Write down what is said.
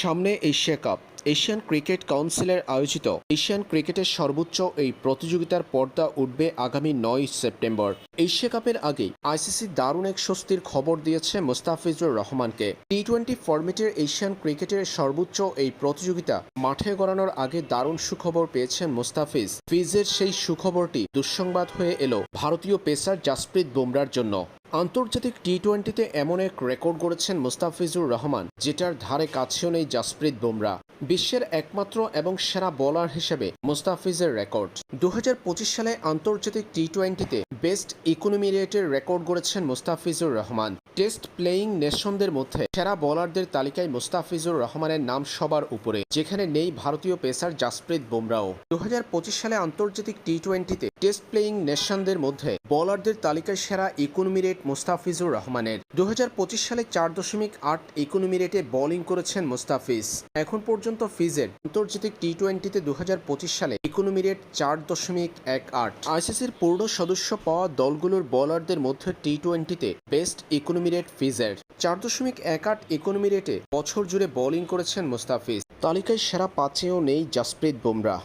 সামনে Asia cup. Asian cricket কাউন্সিলের আয়োজিত এশিয়ান ক্রিকেটের সর্বোচ্চ এই প্রতিযোগিতার পর্দা উঠবে আগামী নয় সেপ্টেম্বর। এশিয়া কাপের আগেই আইসিসি দারুণ এক স্বস্তির খবর দিয়েছে মুস্তাফিজুর রহমানকে। টি টোয়েন্টি ফরম্যাটের এশিয়ান ক্রিকেটের সর্বোচ্চ এই প্রতিযোগিতা মাঠে গড়ানোর আগে দারুণ সুখবর পেয়েছেন মুস্তাফিজ। ফিজের সেই সুখবরটি দুঃসংবাদ হয়ে এলো ভারতীয় পেসার জাসপ্রীত বুমরার জন্য। আন্তর্জাতিক টি টোয়েন্টিতে এমন এক রেকর্ড গড়েছেন মুস্তাফিজুর রহমান, যেটার ধারে কাছেও নেই জাসপ্রীত বুমরা। বিশ্বের একমাত্র এবং সেরা বোলার হিসেবে মুস্তাফিজের রেকর্ড। দু হাজার পঁচিশ সালে আন্তর্জাতিক টি টোয়েন্টিতে বেস্ট ইকোনমি রেটের রেকর্ড গড়েছেন মুস্তাফিজুর রহমান। টেস্ট প্লেয়িং নেশনদের মধ্যে সেরা বোলারদের তালিকায় মুস্তাফিজুর রহমানের নাম সবার উপরে, যেখানে নেই ভারতীয় পেসার জাসপ্রীত বুমরাও। দু হাজার পঁচিশ সালে আন্তর্জাতিক টি টোয়েন্টিতে টেস্ট প্লেয়িং নেশনদের মধ্যে বোলারদের তালিকায় সেরা ইকোনমি রেট মুস্তাফিজুর রহমানের। দু হাজার পঁচিশ সালে চার দশমিক আট ইকোনমি রেটে বোলিং করেছেন মুস্তাফিজ। এখন পর্যন্ত ফিজের আন্তর্জাতিক টি টোয়েন্টিতে দু সালে ইকোনমি রেট চার দশমিক এক আট। আইসিসির পূর্ণ সদস্য পাওয়া দলগুলোর বোলারদের মধ্যে টি টোয়েন্টিতে বেস্ট ইকোনমি রেট ফিজের। চার দশমিক এক আট ইকোনমি রেটে বছর জুড়ে বোলিং করেছেন মুস্তাফিজ। তালিকায় সেরা পাঁচেও নেই জাসপ্রীত বুমরা